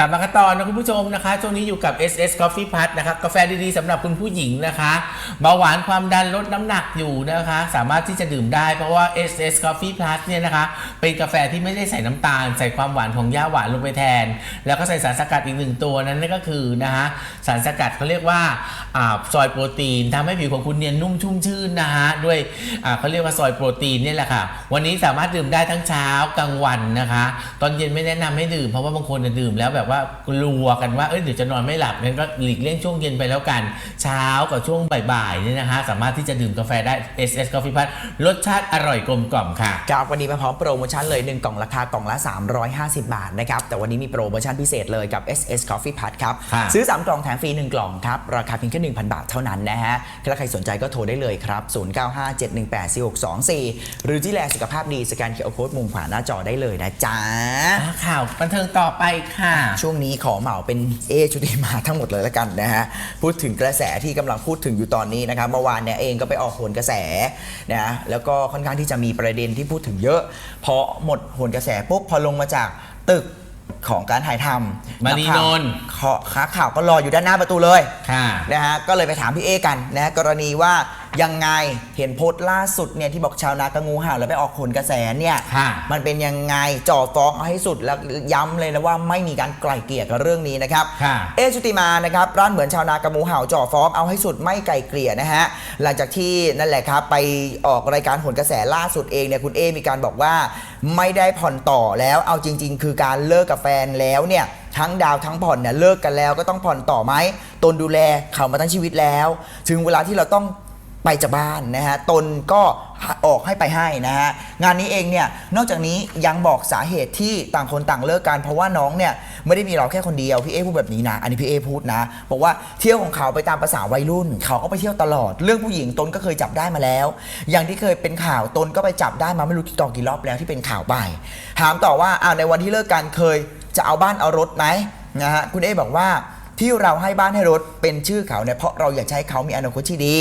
กลับมากันต่อนะคุณผู้ชมนะคะช่วงนี้อยู่กับ SS Coffee Plus นะคะกาแฟดีๆสำหรับคุณผู้หญิงนะคะเบาหวานความดันลดน้ำหนักอยู่นะคะ สามารถที่จะดื่มได้เพราะว่า SS Coffee Plus เนี่ยนะคะ เป็นกาแฟที่ไม่ได้ใส่น้ำตาล ใส่ความหวานของย่าหวานลงไปแทน แล้วก็ใส่สารสกัดอีกหนึ่งตัวนั้นนั่นก็คือนะคะสารสกัดเขาเรียกว่าอ่าซอยโปรตีนทำให้ผิวของคุณเนียนนุ่มชุ่มชื่นนะคะด้วยอ่าเขาเรียกว่าซอยโปรตีนนี่แหละค่ะ วันนี้สามารถดื่มได้ทั้งเช้ากลางวันนะคะ ตอนเย็นไม่แนะนำให้ดื่มเพราะว่าบางคนดื่มแล้วแบบว่ากลัวกันว่าเอ้ยเดี๋ยวจะนอนไม่หลับงั้นก็หลีกเลี่ยงช่วงเย็นไปแล้วกัน เช้ากับช่วงบ่ายๆเนี่ยนะคะสามารถที่จะดื่มกาแฟได้ SS Coffee Plus รสชาติอร่อยกลมกล่อมค่ะครับวันนี้มาพร้อมโปรโมชั่นเลย 1 กล่องราคากล่องละ 350 บาทนะครับแต่วันนี้มีโปรโมชั่นพิเศษเลยกับ SS Coffee Pad ครับค่ะซื้อ 3 กล่องแถมฟรี 1 กล่องครับราคาเพียงแค่1,000 บาทเท่านั้นนะฮะถ้าใครสนใจก็โทรได้เลยครับ 0957184624 หรือที่แลสุขภาพดีสแกนเคอร์โค้ดมุมขวาหน้าจอได้เลยนะจ๊ะอะข่าวบันเทิงต่อไปค่ะช่วงนี้ขอเหมาเป็นเอชุติมาทั้งหมดเลยแล้วกันนะฮะพูดถึงกระแสที่กำลังพูดถึงอยู่ตอนนี้นะครับเมื่อวานเนี่ยเองก็ไปออกโหนกระแสนะแล้วก็ค่อนข้างที่จะมีประเด็นที่พูดถึงเยอะพอหมดโหนกระแสปุ๊บพอลงมาจากตึกของการถ่ายทำมารีนนท์ขอค้าข่าวก็รออยู่ด้านหน้าประตูเลยค่ะนะฮะก็เลยไปถามพี่เอกันนะฮะกรณีว่ายังไงเห็นโพสต์ล่าสุดเนี่ยที่บอกชาวนากระงูเห่าแล้วไปออกโหนกระแสเนี่ย ค่ะ มันเป็นยังไงจ่อฟ้องเอาให้สุดแล้วย้ำเลยนะว่าไม่มีการไกล่เกลี่ยกับเรื่องนี้นะครับ ค่ะ เอชุติมานะครับร้านเหมือนชาวนากระหมูเห่าจ่อฟ้องเอาให้สุดไม่ไกลเกลี่ยนะฮะ หลังจากที่นั่นแหละครับ ไปออกรายการโหนกระแสล่าสุดเองเนี่ยคุณเอมีการบอกว่า ไม่ได้ผ่อนต่อแล้วเอาจริง ๆ คือการเลิกกับแฟนแล้วเนี่ยทั้งดาวทั้งผ่อนเนี่ยเลิกกันแล้วก็ต้องผ่อนต่อไหมตนดูแลเขามาทั้งชีวิตแล้ว ถึงเวลาที่เราต้อง ไปจากบ้านนะฮะ ตนก็ออกให้ไปให้นะฮะ งานนี้เองเนี่ย นอกจากนี้ยังบอกสาเหตุที่ต่างคนต่างเลิกกัน เพราะว่าน้องเนี่ย ไม่ได้มีเราแค่คนเดียว พี่เอพูดแบบนี้นะ อันนี้พี่เอพูดนะ บอกว่าเที่ยวของเขาไปตามภาษาวัยรุ่น เขาก็ไปเที่ยวตลอด เรื่องผู้หญิงตนก็เคยจับได้มาแล้ว อย่างที่เคยเป็นข่าวตนก็ไปจับได้มาไม่รู้กี่ต่อกี่รอบแล้วที่เป็นข่าวไป ถามต่อว่าอ้าวในวันที่เลิกกันเคยจะเอาบ้านเอารถไหมนะฮะ คุณเอบอกว่า ที่เราให้บ้านให้รถเป็นชื่อเขาเนี่ยเพราะเราอยากจะให้เขามีอนาคตที่ดี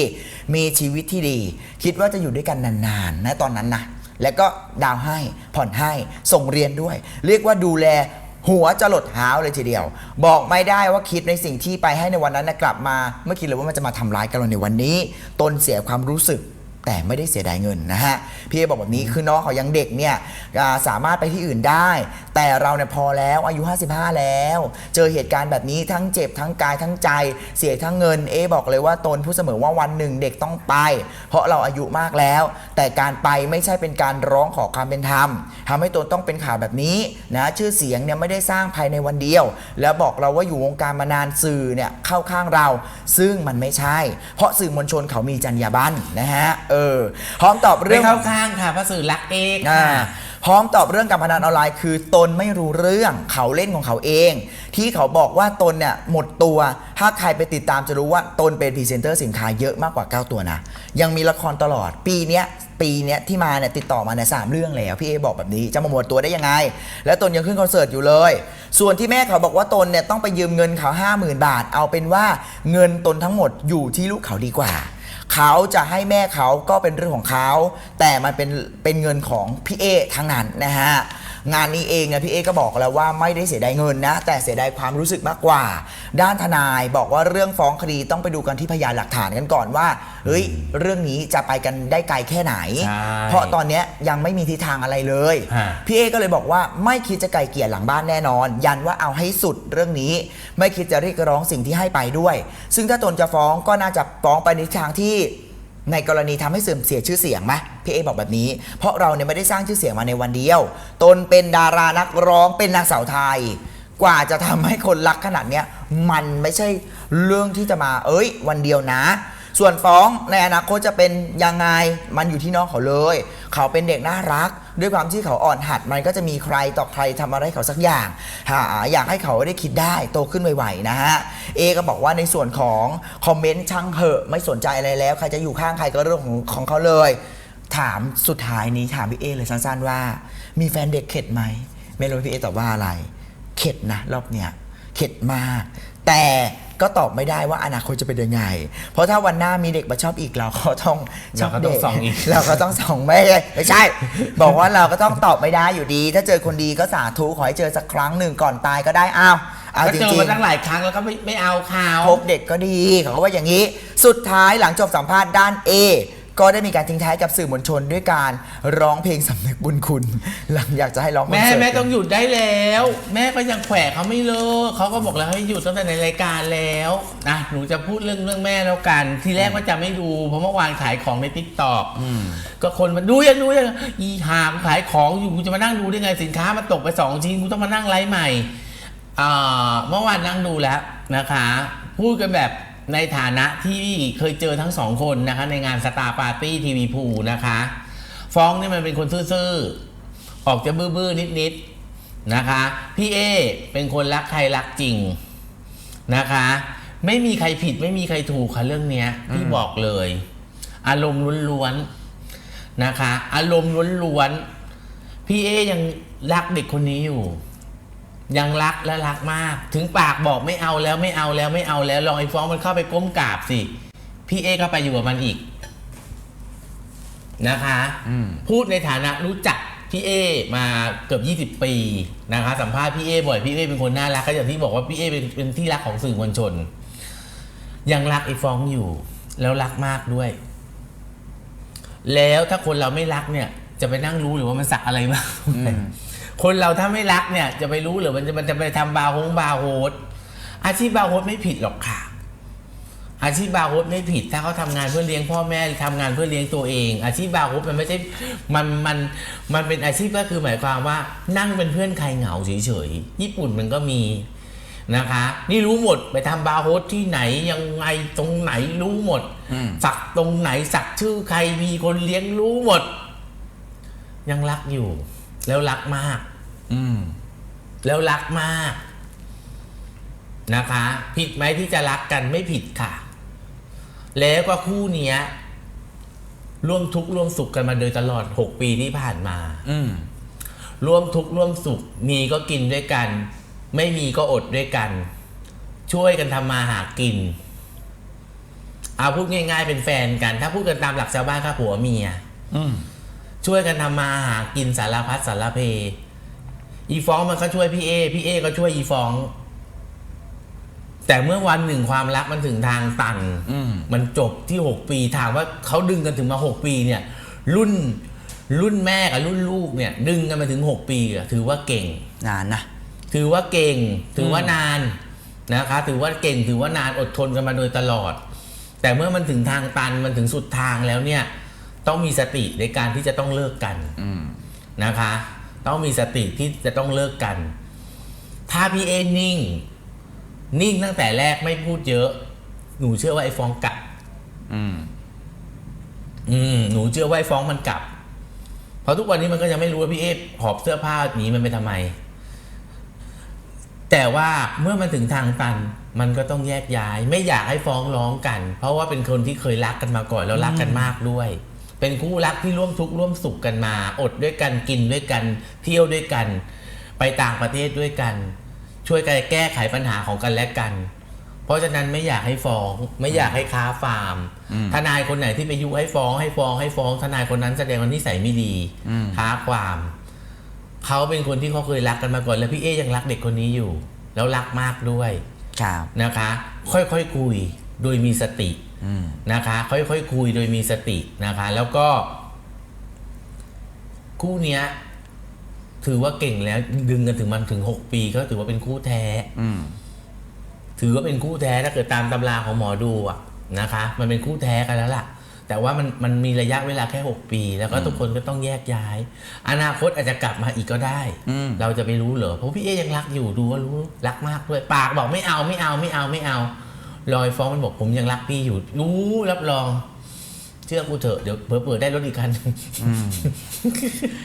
มีชีวิตที่ดี คิดว่าจะอยู่ด้วยกันนานๆนะตอนนั้นนะแล้วก็ดาวให้ผ่อนให้ส่งเรียนด้วย เรียกว่าดูแลหัวจะหลดหาวเลยทีเดียว บอกไม่ได้ว่าคิดในสิ่งที่ไปให้ในวันนั้นนะกลับมา เมื่อคิดเลยว่ามันจะมาทำร้ายกันเราในวันนี้ ตนเสียความรู้สึก แต่ไม่ได้เสียดายเงินนะฮะพี่เอบอกแบบนี้คือน้องเขายังเด็กเนี่ยอ่าสามารถไปที่อื่นได้ แต่เราเนี่ยพอแล้วอายุ 55 แล้ว เจอเหตุการณ์แบบนี้ทั้งเจ็บทั้งกายทั้งใจเสียทั้งเงินเอบอกเลยว่าตนพูดเสมอว่าวันหนึ่งเด็กต้องไป เพราะเราอายุมากแล้ว แต่การไปไม่ใช่เป็นการร้องขอความเป็นธรรมทำให้ตนต้องเป็นข่าวแบบนี้นะชื่อเสียงเนี่ยไม่ได้สร้างภายในวันเดียว แล้วบอกเราว่าอยู่วงการมานานสื่อเนี่ยเข้าข้างเรา ซึ่งมันไม่ใช่ เพราะสื่อมวลชนเขามีจรรยาบรรณนะฮะเออ พร้อมตอบเรื่ไม่อง เข้าข้างค่ะเพราะสื่อรักเอกอ่าค่ะ พร้อมตอบเรื่องการพนันออนไลน์คือตนไม่รู้เรื่องเขาเล่นของเขาเอง ที่เขาบอกว่าตนเนี่ยหมดตัว ถ้าใครไปติดตามจะรู้ว่าตนเป็นพรีเซนเตอร์สินค้าเยอะมากกว่า 9 ตัวนะ ยังมีละครตลอดปีเนี้ยปีเนี้ยที่มาเนี่ยติดต่อมาเนี่ยสามเรื่องแล้ว พี่เอบอกแบบนี้จะมาหมดตัวได้ยังไง แล้วตนยังขึ้นคอนเสิร์ตอยู่เลย ส่วนที่แม่เขาบอกว่าตนเนี่ยต้องไปยืมเงินเขา 50,000 บาท เอาเป็นว่าเงินตนทั้งหมดอยู่ที่ลูกเขาดีกว่า เขาจะให้แม่เขาก็เป็นเรื่องของเขา แต่มันเป็นเป็นเงินของพี่เอทั้งนั้นนะฮะ งานนี้เองนะพี่เอก็บอกแล้วว่าไม่ได้เสียดายเงินนะ แต่เสียดายความรู้สึกมากกว่า ด้านทนายบอกว่าเรื่องฟ้องคดีต้องไปดูกันที่พยานหลักฐานกันก่อนว่าเฮ้ยเรื่องนี้จะไปกันได้ไกลแค่ไหน ใช่เพราะตอนเนี้ยยังไม่มีทิศทางอะไรเลยฮะ พี่เอก็เลยบอกว่าไม่คิดจะไกลเกลี่ยหลังบ้านแน่นอน ยันว่าเอาให้สุดเรื่องนี้ ไม่คิดจะเรียกร้องสิ่งที่ให้ไปด้วย ซึ่งถ้าตนจะฟ้องก็น่าจะฟ้องไปในทางที่ ในกรณีทำให้เสื่อมเสียชื่อเสียงไหมพี่เอบอกแบบนี้ เพราะเราเนี่ยไม่ได้สร้างชื่อเสียงมาในวันเดียว ตนเป็นดารานักร้องเป็นนางสาวไทย กว่าจะทำให้คนรักขนาดเนี้ยมันไม่ใช่เรื่องที่จะมา เอ้ย วันเดียวนะ ส่วนฟ้องในอนาคตจะเป็นยังไงมันอยู่ที่น้องเขาเลย เขาเป็นเด็กน่ารัก ด้วยความที่เขาอ่อนหัดมันก็จะมีใครต่อใครทำอะไรเขาสักอย่างหาอยากให้เขาได้คิดได้โตขึ้นไวๆนะฮะเอก็บอกว่าในส่วนของคอมเมนต์ช่างเหอะไม่สนใจอะไรแล้ว ใครจะอยู่ข้างใครก็เรื่องของของเขาเลย ถามสุดท้ายนี้ถามพี่เอเลยสั้นๆว่า มีแฟนเด็กเข็ดไหมไม่รู้พี่เอตอบว่าอะไร เข็ดนะรอบเนี้ยเข็ดมาก แต่ ก็ตอบไม่ได้ว่าอนาคตจะเป็นยังไง เพราะถ้าวันหน้ามีเด็กมาชอบอีกเราก็ต้องชอบเราก็ต้องเด็กส่องอีก เราก็ต้องส่องไม่ใช่ไม่ใช่ บอกว่าเราก็ต้องตอบไม่ได้อยู่ดี ถ้าเจอคนดีก็สาธุขอให้เจอสักครั้งหนึ่งก่อนตายก็ได้อ้าวเอาก็จเจอริงมาๆตั้งหลายครั้งแล้วก็ไม่ไม่เอาข่าวพบเด็กก็ดีเขาก็ว่าอย่างนี้ สุดท้ายหลังจบสัมภาษณ์ด้าน A ก็ได้มีการทิ้งท้ายกับสื่อมวลชนด้วยการร้องเพลงสำนึกบุญคุณ หลังอยากจะให้ร้องคอนแม่เสิร์ต แม่ต้องหยุดได้แล้ว แม่ก็ยังแขวะเขาไม่เลิกเขาก็บอกแล้วให้หยุดตั้งแต่ในรายการแล้วนะหนูจะพูดเรื่องเรื่องแม่แล้วกัน ทีแรกว่าจะไม่ดู เพราะเมื่อวานขายของในทิกตอกก็คนมาดูยังดูยังอีหามขายของอยู่กูจะมานั่งดูได้ไงสินค้ามันตกไปสองชิ้นกูต้องมานั่งไลฟ์ใหม่อ่าเมื่อวานนั่งดูแล้วนะคะ พูดกันแบบ ในฐานะที่เคยเจอทั้งสองคนนะคะ ในงานสตาร์ปาร์ตี้ทีวีพูนะคะ ฟ้องนี่มันเป็นคนซื่อๆ ออกจะบื้อๆ นิดๆ นะคะ พี่เอเป็นคนรักใครรักจริงนะคะ ไม่มีใครผิดไม่มีใครถูกค่ะเรื่องเนี้ยพี่บอกเลย อารมณ์ล้วนๆ นะคะ อารมณ์ล้วนๆ พี่เอยังรักเด็กคนนี้อยู่ ยังรักและรักมาก ถึงปากบอกไม่เอาแล้วไม่เอาแล้วไม่เอาแล้วลองไอ้ฟ้องมันเข้าไปก้มกราบสิ พี่เอก็ไปอยู่กับมันอีกนะคะ พูดในฐานะรู้จักพี่เอมาเกือบ20 ปีนะคะ สัมภาษณ์พี่เอบ่อยพี่เอเป็นคนน่ารักก็อย่างที่บอกว่าพี่เอเป็นเป็นที่รักของสื่อมวลชน ยังรักไอ้ฟ้องอยู่ แล้วรักมากด้วย แล้วถ้าคนเราไม่รักเนี่ย จะไปนั่งรู้หรือว่ามันสักอะไรบ้าง คนเราถ้าไม่รักเนี่ย จะไปรู้หรือมันจะมันจะไปทำบาร์โฮงบาร์โฮสอาชีพบาร์โฮสไม่ผิดหรอกค่ะ อาชีพบาร์โฮสไม่ผิด ถ้าเขาทำงานเพื่อเลี้ยงพ่อแม่ทำงานเพื่อเลี้ยงตัวเอง อาชีพบาร์โฮสมันไม่ใช่มันมันมันเป็นอาชีพก็คือหมายความว่า นั่งเป็นเพื่อนใครเหงาเฉยๆญี่ปุ่นมันก็มีนะคะ นี่รู้หมดไปทำบาร์โฮสที่ไหนยังไงตรงไหนรู้หมดสักตรงไหนสักชื่อใครมีคนเลี้ยงรู้หมด ยังรักอยู่ แล้วรักมาก อืม แล้วรักมาก นะคะ ผิดไหมที่จะรักกันไม่ผิดค่ะ แล้วก็คู่เนี้ย ร่วมทุกข์ร่วมสุขกันมาโดยตลอด6ปีที่ผ่านมา อืม ร่วมทุกข์ร่วมสุข มีก็กินด้วยกัน ไม่มีก็อดด้วยกัน ช่วยกันทำมาหากิน เอาพูดง่าย ๆ เป็นแฟนกัน ถ้าพูดกันตามหลักชาวบ้านค่ะผัวเมีย อืม ช่วยกันทำมาหากินสารพัดสารเพ อีฟ้องมันก็ช่วยพี่เอ พี่เอก็ช่วยอีฟ้อง แต่เมื่อวันหนึ่งความรักมันถึงทางตันอืมมันจบที่หกปีถามว่าเขาดึงกันถึงมาหกปีเนี่ย รุ่นรุ่นแม่กับรุ่นลูกเนี่ย ดึงกันมาถึงหกปีอะถือว่าเก่ง นานนะถือว่าเก่ง ถือว่านานนะคะ ถือว่าเก่งถือว่านานอดทนกันมาโดยตลอด แต่เมื่อมันถึงทางตันมันถึงสุดทางแล้วเนี่ย ต้องมีสติในการที่จะต้องเลิกกันอืมนะคะ ต้องมีสติที่จะต้องเลิกกัน ถ้าพี่เอนิ่ง นิ่งตั้งแต่แรกไม่พูดเยอะ หนูเชื่อว่าไอ้ฟ้องกลับ อืม อืม หนูเชื่อว่าไอ้ฟ้องมันกลับ เพราะทุกวันนี้มันก็ยังไม่รู้ว่าพี่เอฟหอบเสื้อผ้าหนีมันไปทำไม แต่ว่าเมื่อมันถึงทางตันมันก็ต้องแยกย้าย ไม่อยากให้ฟ้องร้องกัน เพราะว่าเป็นคนที่เคยรักกันมาก่อนแล้วรักกันมากด้วย เป็นคู่รักที่ร่วมทุกข์ร่วมสุขกันมา อดด้วยกันกินด้วยกัน เที่ยวด้วยกัน ไปต่างประเทศด้วยกัน ช่วยกันแก้ไขปัญหาของกันและกัน เพราะฉะนั้นไม่อยากให้ฟ้อง ไม่อยากให้ค้าฟาร์ม ทนายคนไหนที่ไปยุให้ฟ้อง ให้ฟ้องให้ฟ้อง ทนายคนนั้นแสดงว่านิสัยไม่ดีอืมค้าความเขาเป็นคนที่เขาเคยรักกันมาก่อน แล้วพี่เอยังรักเด็กคนนี้อยู่ แล้วรักมากด้วยครับนะคะ ค่อยๆคุยโดยมีสติอืม นะคะ ค่อยๆคุยโดยมีสตินะคะ แล้วก็ คู่เนี้ย ถือว่าเก่งแล้ว ดึงกันถึงมันถึงหกปีก็ถือว่าเป็นคู่แท้อืมถือว่าเป็นคู่แท้ถ้าเกิดตามตำราของหมอดูอะนะคะ มันเป็นคู่แท้กันแล้วล่ะ แต่ว่ามันมันมีระยะเวลาแค่ 6 ปี แล้วก็ทุกคนก็ต้องแยกย้าย อนาคตอาจจะกลับมาอีกก็ได้อืมเราจะไปรู้เหรอเพราะพี่เอยังรักอยู่ดูว่ารู้รักมากด้วยปากบอกไม่เอาไม่เอาไม่เอาไม่เอา ลอยฟ้องมันบอกผมยังรักพี่อยู่รู้รับรอง เชื่อกูเถอะเดี๋ยวเผื่อๆได้รถอีกคัน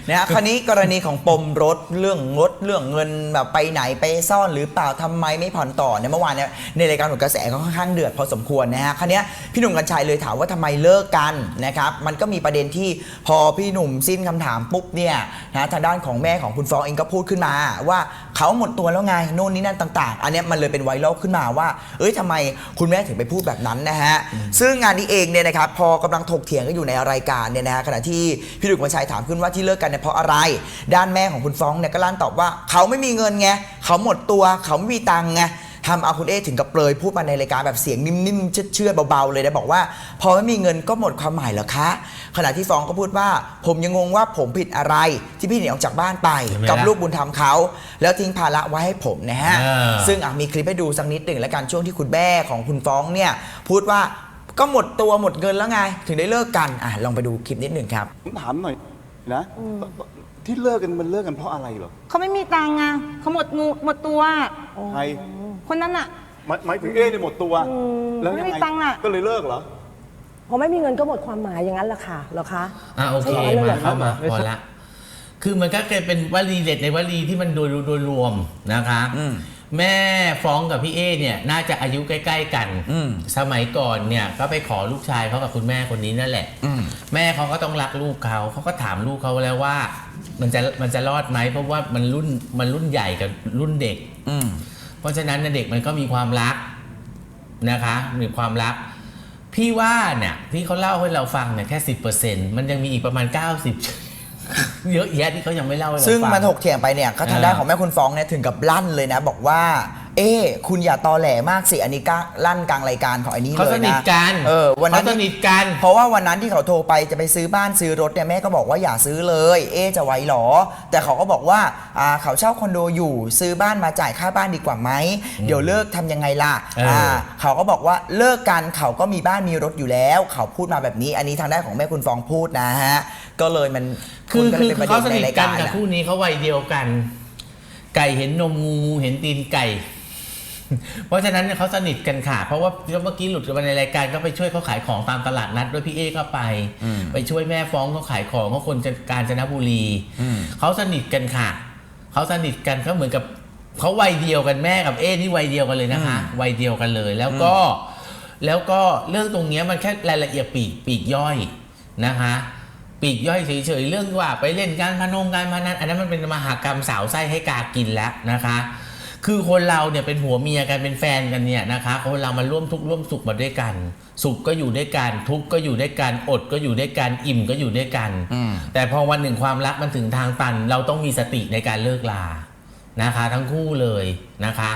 นะฮะคราวนี้กรณีของปมรถเรื่องรถเรื่องเงินแบบไปไหนไปซ่อนหรือเปล่าทำไมไม่ผ่อนต่อเนี่ยเมื่อวานเนี่ยในรายการหนุนกระแสก็ค่อนข้างเดือดพอสมควรนะฮะคราวเนี้ยพี่หนุ่มกัญชัยเลยถามว่าทำไมเลิกกันนะครับมันก็มีประเด็นที่พอพี่หนุ่มสิ้นคำถามปุ๊บเนี่ยนะทางด้านของแม่ของคุณฟองเองก็พูดขึ้นมาว่าเขาหมดตัวแล้วไงโน่นนี่นั่นต่าง ๆ อันเนี้ยมันเลยเป็นไวรัลขึ้นมาว่า เอ้ยทำไมคุณแม่ถึงไปพูดแบบนั้นนะฮะซึ่งงานนี้เองเนี่ยนะครับพอกำลังถถกเถียงกันอยู่ในรายการเนี่ยนะฮะขณะที่พี่ดุกมชัยถามขึ้นว่าที่เลิกกันเนี่ยเพราะอะไร ด้านแม่ของคุณฟ้องเนี่ยก็ลั่นตอบว่าเขาไม่มีเงินไงเขาหมดตัวเขาไม่มีตังค์ไงทำเอาคุณเอถึงกับเปลยพูดมาในรายการแบบเสียงนิ่มๆเชื่อๆเบาๆเลยนะบอกว่า พอไม่มีเงินก็หมดความหมายเหรอคะ ขณะที่ฟ้องก็พูดว่า ผมยังงงว่าผมผิดอะไรที่พี่หนีออกจากบ้านไป เห็นไหมกับล่ะลูกบุญธรรมเขา แล้วทิ้งภาระไว้ให้ผมนะฮะอ่าซึ่งอะมีคลิปให้ดูสักนิดหนึ่งแล้วกันช่วงที่คุณแม่ของคุณฟ้องเนี่ยพูดว่า ก็หมดตัวหมดเงินแล้วไง ถึงได้เลิกกันอะลองไปดูคลิปนิดหนึ่งครับ ผมถามหน่อยนะที่เลิกกันมันเลิกกันเพราะอะไรเหรอเขาไม่มีตังค์ไงเขาหมดงูหมดตัว ใครคนนั้นอะหมายหมายถึงเอ๊เนี่ยหมดตัวแล้วยังไม่มีไงตังค์อะ ก็เลยเลิกเหรอ พอไม่มีเงินก็หมดความหมายอย่างนั้นแหละค่ะเหรอคะอะโอเคใช่ไหมมาเข้ามาพอละ คือมันก็เคยเป็นวลีเด็ดในวลีที่มันโดยโดยรวมนะคะ อืม แม่ฟ้องกับพี่เอเนี่ยน่าจะอายุใกล้ ๆ กัน อืม สมัยก่อนเนี่ยก็ไปขอลูกชายเขากับคุณแม่คนนี้นั่นแหละ อืม แม่เขาก็ต้องรักลูกเขาเขาก็ถามลูกเขาแล้วว่า มันจะมันจะรอดไหมเพราะว่ามันรุ่นมันรุ่นใหญ่กับรุ่นเด็ก อืม เพราะฉะนั้นเนี่ยเด็กมันก็มีความรักนะคะมีความรัก พี่ว่าเนี่ยที่เขาเล่าให้เราฟังเนี่ยแค่สิบเปอร์เซ็นต์มันยังมีอีกประมาณ90 เยอะแยะที่เขายังไม่เล่าให้เราฟังซึ่งมันถกเถียงไปเนี่ยก็ทางด้านของแม่คุณฟ้องเนี่ยถึงกับลั่นเลยนะ บอกว่า เอ๊ะคุณอย่าตอแหลมากสิอันนี้ก็ลั่นกลางรายการของไอ้นี้เลยนะเขาสนิทกันเออวันนั้นเขาสนิทกันเพราะว่าวันนั้นที่เขาโทรไปจะไปซื้อบ้านซื้อรถเนี่ยแม่ก็บอกว่าอย่าซื้อเลย เอ๊ะจะไหวหรอ แต่เขาก็บอกว่าอ่าเขาเช่าคอนโดอยู่ซื้อบ้านมาจ่ายค่าบ้านดีกว่าไหมเดี๋ยวเลิกทำยังไงล่ะเอออ่าเขาก็บอกว่าเลิกกันเขาก็มีบ้านมีรถอยู่แล้ว เขาพูดมาแบบนี้ อันนี้ทางด้านของแม่คุณฟองพูดนะฮะก็เลยมันคือก็คืลอยป็ประเขาสด็นิทใรยกันรกับอะคู่นี้เขาวัยเดียวกัน ไก่เห็นนมงูงูเห็นตีนไก่ เพราะฉะนั้นเนี่ยเขาสนิทกันค่ะ เพราะว่าเมื่อกี้หลุดกันมาในรายการก็ไปช่วยเขาขายของตามตลาดนัดด้วยพี่เอก็ไป ไปช่วยแม่ฟ้องเขาขายของเขาคนจันกาญจนบุรีเขาสนิทกันค่ะเขาสนิทกันเขาเหมือนกับเขาวัยเดียวกันแม่กับเอนี่วัยเดียวกันเลยนะคะวัยเดียวกันเลย แล้วก็แล้วก็เรื่องตรงเนี้ยมันแค่รายละเอียดปีกปีกย่อยนะคะปีกย่อยเฉยๆเรื่องว่าไปเล่นการพนงการพนันอันนั้นมันเป็นมหากรรมสาวไส้ให้กากินแล้วนะคะ คือคนเราเนี่ยเป็นผัวเมียกันเป็นแฟนกันเนี่ยนะคะคนเรามาร่วมทุกข์ร่วมสุขมาด้วยกัน สุขก็อยู่ด้วยกันทุกข์ก็อยู่ด้วยกันอดก็อยู่ด้วยกันอิ่มก็อยู่ด้วยกัน แต่พอวันหนึ่งความรักมันถึงทางตัน เราต้องมีสติในการเลิกลานะคะ ทั้งคู่เลยนะคะ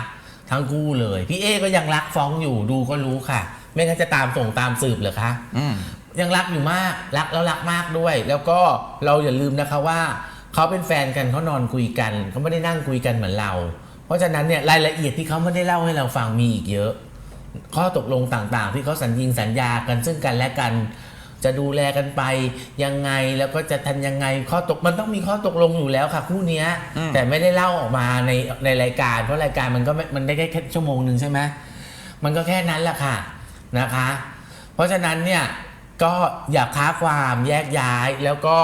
ทั้งคู่เลย พี่เอก็ยังรักฟ้องอยู่ดูก็รู้ค่ะ ไม่งั้นจะตามส่งตามสืบเหรอคะอืมยังรักอยู่มากรักแล้วรักมากด้วย แล้วก็เราอย่าลืมนะคะว่าเขาเป็นแฟนกันเขานอนคุยกันเขาไม่ได้นั่งคุยกันเหมือนเรา เพราะฉะนั้นเนี่ยรายละเอียดที่เขาไม่ได้เล่าให้เราฟังมีอีกเยอะ ข้อตกลงต่างๆ ที่เขาสัญญิงสัญญากันซึ่งกันและกัน จะดูแลกันไปยังไงแล้วก็จะทันยังไงข้อตกมันต้องมีข้อตกลงอยู่แล้วค่ะคู่เนี้ยแต่ไม่ได้เล่าออกมาในในรายการ เพราะรายการมันก็ไม่มันได้แค่แค่ชั่วโมงหนึ่งใช่ไหมมันก็แค่นั้นแหละค่ะนะคะ เพราะฉะนั้นเนี่ยก็อย่าค้าความแยกย้ายแล้วก็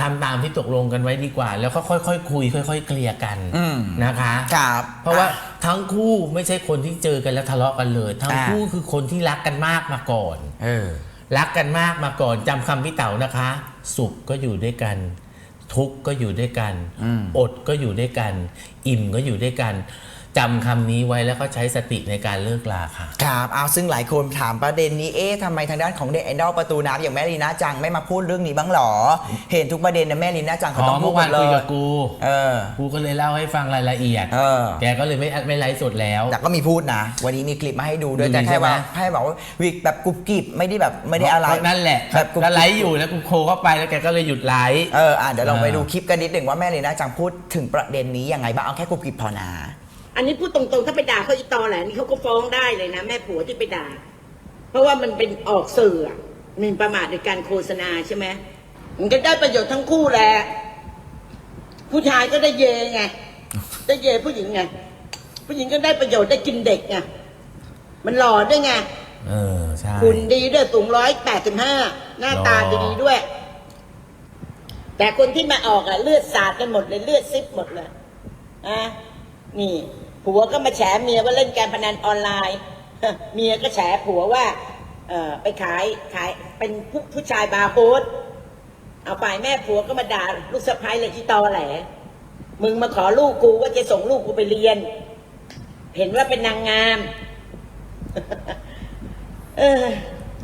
ทำตามที่ตกลงกันไว้ดีกว่า แล้วก็ค่อยๆคุย ค่อย ๆ เคลียร์กันอืมนะคะ ครับเพราะว่าอ่ทั้งคู่ไม่ใช่คนที่เจอกันแล้วทะเลาะกันเลย ทั้งอ่า คู่คือคนที่รักกันมากมาก่อน เออ รักกันมากมาก่อนจำคำพี่เต๋านะคะ สุขก็อยู่ด้วยกัน ทุกข์ก็อยู่ด้วยกันอืมอดก็อยู่ด้วยกัน อิ่มก็อยู่ด้วยกัน จำคำนี้ไว้แล้วก็ใช้สติในการเลิกลาค่ะ ครับเอาซึ่งหลายคนถามประเด็นนี้เอ๊ะทำไมทางด้านของเด็กไอดอลประตูน้ำอย่างแม่ลีน่าจังไม่มาพูดเรื่องนี้บ้างหรอ เห็นทุกประเด็นนะแม่ลีน่าจังเขาอ๋ต้อองพูเมื่ดอหมวานดเลคุยยกับกู เออ กูก็เลยเล่าให้ฟังรายละเอียด เออ แกก็เลยไม่ไม่ไลฟ์สดแล้ว แต่ก็มีพูดนะ วันนี้มีคลิปมาให้ดูด้วยดูแต่แค่ใช่ไหมว่าให้บอกว่าวิกแบบกรุบกริบไม่ได้แบบไม่ได้อะไรเพานั่นแหละแบบกรุบแล้วกไลริบฟ์อยู่แล้วกูโคเข้าไปแล้วแกก็เลยหยุดไลฟ์ เอออะเดี๋ยวลองไปอ่าดูคลิปกันนิดหนึ่งว่าแม่ลีน่าจังพูดถึงประเด็นนี้ยังไงบ้างเอาแค่กรุบกริบพอนะ อันนี้พูดตรงๆถ้าไปด่าเขาอีตอแหละนี่เขาก็ฟ้องได้เลยนะ แม่ผัวที่ไปด่า เพราะว่ามันเป็นออกสื่ออะหมินประมาทโดยการโฆษณาใช่ไหมมันก็ได้ประโยชน์ทั้งคู่แหละผู้ชายก็ได้เยไงได้เยผู้หญิงไงผู้หญิงก็ได้ประโยชน์ได้กินเด็กไงมันหล่อด้วยไงเออใช่หุ่นดีด้วยสูงร้อยแปดสิบห้าหน้าตาหล่อดีด้วย แต่คนที่มาออกอะเลือดสาดกันหมดเลยเลือดซิบหมดเลยอะนี่ ผัวก็มาแฉเมียว่าเล่นการพนันออนไลน์เมียก็แฉผัวว่าเออไปขายขายเป็นผู้ผู้ชายบาร์โฮสเอาฝ่ายแม่ผัวก็มาด่าลูกสะพ้ายเลยที่ตอแหลมึงมาขอลูกกูว่าจะส่งลูกกูไปเรียน เห็นว่าเป็นนางงาม เออ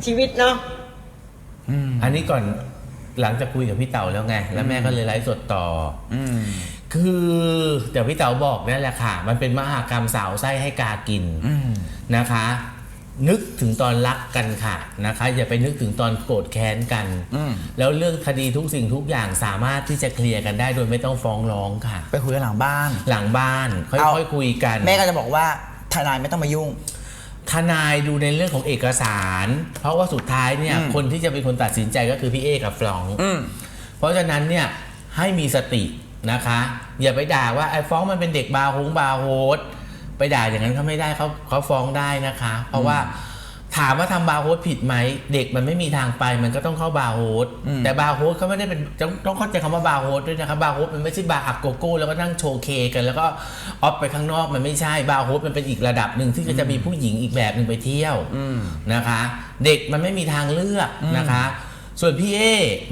ชีวิตเนาะอันนี้ก่อนหลังจากคุยกับพี่เต๋าแล้วไง แล้วแม่ก็เลยไลฟ์สดต่อออืม คือเดี๋ยวพี่เต๋าบอกนั่นแหละค่ะ มันเป็นมหากรรมสาวไส้ให้กากินอืมนะคะ นึกถึงตอนรักกันค่ะนะคะ อย่าไปนึกถึงตอนโกรธแค้นกันอืมแล้วเรื่องคดีทุกสิ่งทุกอย่างสามารถที่จะเคลียร์กันได้โดยไม่ต้องฟ้องร้องค่ะ ไปคุยกันหลังบ้าน หลังบ้านเอาค่อยๆคุยกัน แม่ก็จะบอกว่าทนายไม่ต้องมายุ่งทนายดูในเรื่องของเอกสาร เพราะว่าสุดท้ายเนี่ยอืมคนที่จะเป็นคนตัดสินใจก็คือพี่เอกับฟรองก์อืมเพราะฉะนั้นเนี่ยให้มีสติ นะคะ อย่าไปด่าว่าไอ้ฟ้องมันเป็นเด็กบาร์โฮงบาร์โฮสไปด่าอย่างนั้นเขาไม่ได้เขาเขาฟ้องได้นะคะ เพราะว่าถามว่าทำบาร์โฮสผิดไหมเด็กมันไม่มีทางไปมันก็ต้องเข้าบาร์โฮสอืมแต่บาร์โฮสเขาไม่ได้เป็นต้องต้องเข้าใจคำว่าบาร์โฮสด้วยนะครับบาร์โฮสมันไม่ใช่บาร์อักโกโก้แล้วก็นั่งโชว์เคกันแล้วก็ออฟไปข้างนอกมันไม่ใช่บาร์โฮสมันเป็นอีกระดับหนึ่งที่ก็จะมีผู้หญิงอีกแบบหนึ่งไปเที่ยวอืมนะคะ เด็กมันไม่มีทางเลือกนะคะ ส่วนพี่เอ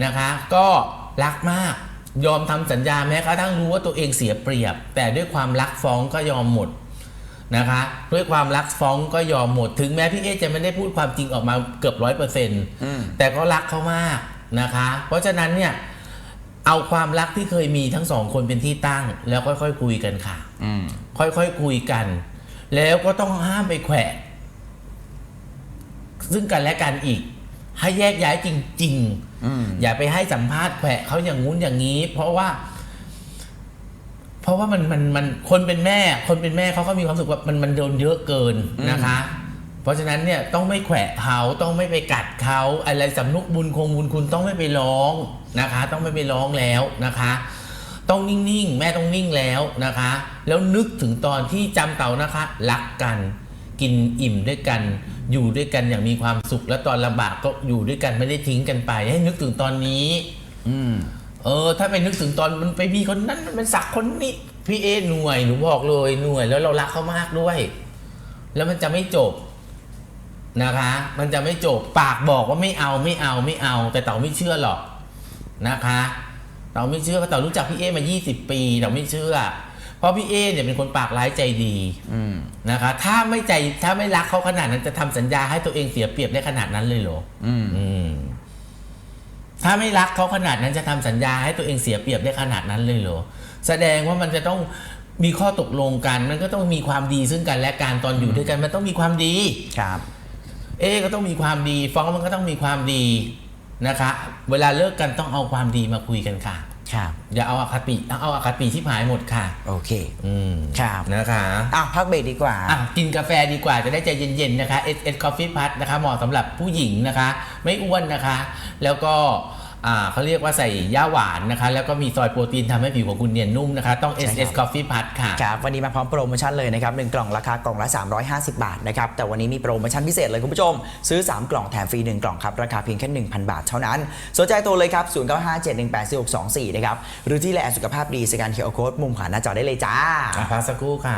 นะคะ ก็รักมาก ยอมทำสัญญาแม้กระทั่งรู้ว่าตัวเองเสียเปรียบ แต่ด้วยความรักฟ้องก็ยอมหมดนะคะ ด้วยความรักฟ้องก็ยอมหมด ถึงแม้พี่เอจะไม่ได้พูดความจริงออกมาเกือบร้อยเปอร์เซ็นต์อืมแต่ก็รักเขามากนะคะ เพราะฉะนั้นเนี่ยเอาความรักที่เคยมีทั้งสองคนเป็นที่ตั้ง แล้วค่อยๆคุยกันค่ะอืมค่อยๆคุยกัน แล้วก็ต้องห้ามไปแขวะซึ่งกันและกันอีก ให้แยกย้ายจริงอืมๆ อย่าไปให้สัมภาษณ์แขวะเขาอย่างงู้นอย่างนี้ เพราะว่า เพราะว่ามันมันมันคนเป็นแม่ คนเป็นแม่เขาก็มีความรู้สึกว่ามันมันโดนเยอะเกินนะคะ เพราะฉะนั้นเนี่ยต้องไม่แขวะเขาต้องไม่ไปกัดเขาอะไรสำนุกบุญคงบุญคุณต้องไม่ไปร้องนะคะ ต้องไม่ไปร้องแล้วนะคะต้องนิ่ง ๆ แม่ต้องนิ่งแล้วนะคะ แล้วนึกถึงตอนที่จำเต่านะคะ รักกัน กินอิ่มด้วยกัน อยู่ด้วยกันอย่างมีความสุข และตอนลำบากก็อยู่ด้วยกันไม่ได้ทิ้งกันไป ให้นึกถึงตอนนี้อืมเออ ถ้าไปนึกถึงตอนมันไปมีคนนั้นมันเป็นสักคนนี้พี่เอหน่วยหนูบอกเลยหน่วย แล้วเรารักเขามากด้วย แล้วมันจะไม่จบนะคะ มันจะไม่จบปากบอกว่าไม่เอาไม่เอาไม่เอา แต่เต่าไม่เชื่อหรอกนะคะ เต่าไม่เชื่อเพราะเต่ารู้จักพี่เอมา 20 ปีเต่าไม่เชื่อ เพราะพี่เอเนี่ยเป็นคนปากร้ายใจดีอืมนะคะถ้าไม่ใจถ้าไม่รักเขาขนาดนั้นจะทำสัญญาให้ตัวเองเสียเปรียบได้ขนาดนั้นเลยเหรออืมอืมถ้าไม่รักเขาขนาดนั้นจะทำสัญญาให้ตัวเองเสียเปรียบได้ขนาดนั้นเลยเหรอแสดงว่ามันจะต้องมีข้อตกลงกัน มันก็ต้องมีความดีซึ่งกันและการตอนอยู่ด้วยกันมันต้องมีความดีครับ เอก็ต้องมีความดีฟองมันก็ต้องมีความดีนะคะ เวลาเลิกกันต้องเอาความดีมาคุยกันค่ะ ครับ อย่าเอาอาคติเอาอาคติที่หายหมดค่ะ โอเค อืมครับ นะคะอะพักเบรกดีกว่า อะกินกาแฟดีกว่าจะได้ใจเย็นๆนะคะ S S Coffee Plus นะคะเหมาะสำหรับผู้หญิงนะคะ ไม่อ้วนนะคะ แล้วก็อ่า เขาเรียกว่าใส่ย่าหวานนะคะ แล้วก็มีซอยโปรตีนทำให้ผิวของคุณเนียนนุ่มนะคะ ต้อง S ใช่ครั S บ Coffee Plus ค่ะครับวันนี้มาพร้อมโปรโมชั่นเลยนะครับ1กล่องราคากล่องละ 350 บาทนะครับ แต่วันนี้มีโปรโมชั่นพิเศษเลยคุณผู้ชม ซื้อ 3 กล่องแถมฟรี 1 กล่องครับ ราคาเพียงแค่ 1,000 บาทเท่านั้น สนใจตัวเลยครับ 0957184624 นะครับ หรือที่แลสุขภาพดีสแกนเคอร์โค้ดมุมขวาหน้าจอได้เลยจ้าอะพักสักครู่ค่ะ